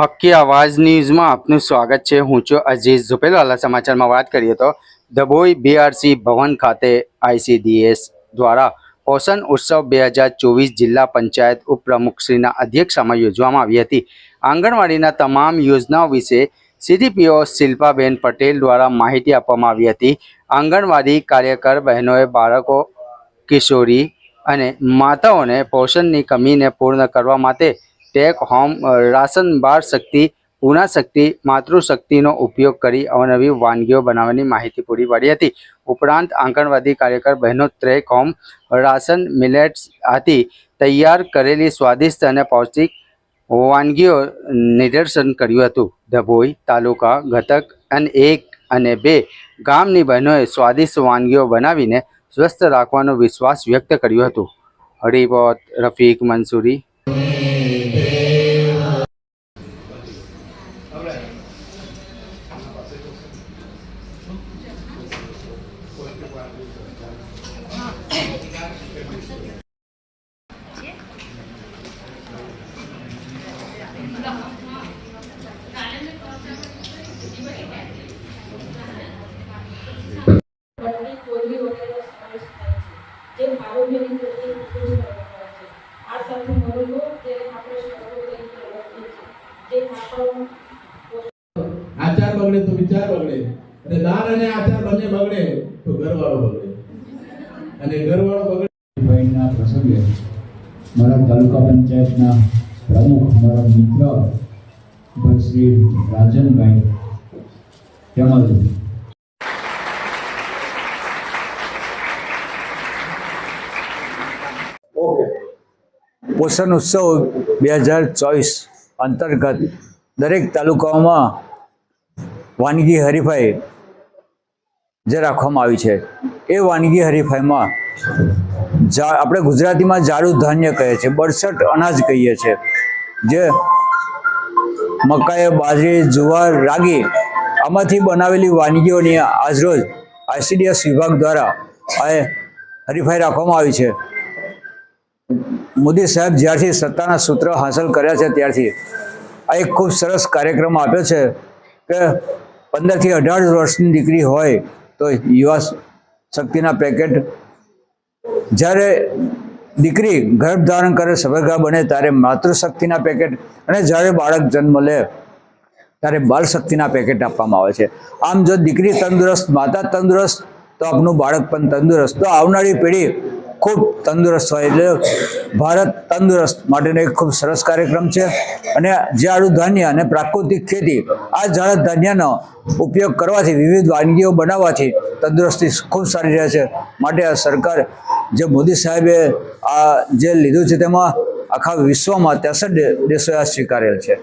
હક્કી આવાજ ન્યૂઝમાં આપનું સ્વાગત છે. હું છું અજીઝ ઝુપેલવાલા સમાચારમાં વાત કરીએ તો ડભોઈ બીઆરસી ભવન ખાતે આઈસીડીએસ દ્વારા પોષણ ઉત્સવ બે હજાર ચોવીસ જિલ્લા પંચાયત ઉપપ્રમુખશ્રીના અધ્યક્ષતામાં યોજવામાં આવી હતી. આંગણવાડીના તમામ યોજનાઓ વિશે સીડીપીઓ શિલ્પાબેન પટેલ દ્વારા માહિતી આપવામાં આવી હતી. આંગણવાડી કાર્યકર બહેનોએ બાળકો, કિશોરી અને માતાઓને પોષણની કમીને પૂર્ણ કરવા માટે take home ration Bal Shakti Purna Shakti માતૃશક્તિનો ઉપયોગ કરી અવનવી વાનગીઓ બનાવવાની માહિતી પૂરી પાડી હતી. ઉપરાંત આંગણવાડી કાર્યકર બહેનો ટ્રેક હોમ, રાશન મિલેટ્સ આથી તૈયાર કરેલી સ્વાદિષ્ટ અને પૌષ્ટિક વાનગીઓ નિદર્શન કર્યું હતું. ડભોઈ તાલુકા, ઘટક, અને એક અને બે ગામની બહેનોએ સ્વાદિષ્ટ વાનગીઓ બનાવીને સ્વસ્થ રાખવાનો વિશ્વાસ વ્યક્ત કર્યો હતો. હરિપોત રફીક મંસૂરી आचार बघले तुम्ही चार बघले અને દાન અને આચાર બંને બગડે તો ઘરવાળો બગડે. અને ઘરવાળો બગડે ભાઈના પ્રસંગે મારા તાલુકા પંચાયતના પ્રમુખ મારા મિત્ર ભાઈ શ્રી રાજનભાઈ તેમજ પોષણ ઉત્સવ બે હજાર ચોવીસ અંતર્ગત દરેક તાલુકાઓમાં વાનગી હરીફાઈ જે રાખવામાં આવી છે. એ વાનગી હરીફાઈમાં જા, આપણે ગુજરાતીમાં જાડું ધાન્ય કહે છે બરસઠ અનાજ કહીએ છીએ જે મકાઈ, બાજરી, જુવાર રાગી આમાંથી બનાવેલી વાનગીઓની આજરોજ આઈસીડીએસ વિભાગ દ્વારા આ હરીફાઈ રાખવામાં આવી છે. મોદી સાહેબ જ્યારથી સત્તાના સૂત્ર હાંસલ કર્યા છે, ત્યારથી આ એક ખૂબ સરસ કાર્યક્રમ આપ્યો છે કે પંદરથી અઢાર વર્ષની દીકરી હોય તો યુવા શક્તિના પેકેટ જ્યારે દીકરી ગર્ભ ધારણ કરે સબરગા બને ત્યારે માતૃશક્તિના પેકેટ અને જ્યારે બાળક જન્મ લે ત્યારે બાળ શક્તિના પેકેટ આપવામાં આવે છે. આમ જો દીકરી તંદુરસ્ત, માતા તંદુરસ્ત, તો આપનું બાળક પણ તંદુરસ્ત. તો આવનારી પેઢી ખૂબ તંદુરસ્ત હોય એટલે ભારત તંદુરસ્ત માટેનો એક ખૂબ સરસ કાર્યક્રમ છે. અને જાડું ધાન્ય અને પ્રાકૃતિક ખેતી આ જાડ ધાન્યનો ઉપયોગ કરવાથી, વિવિધ વાનગીઓ બનાવવાથી તંદુરસ્તી ખૂબ સારી રહે છે. માટે આ સરકાર જે મોદી સાહેબે આ જે લીધું છે તેમાં આખા વિશ્વમાં ત્રેસઠ દેશોએ આ સ્વીકારેલ છે.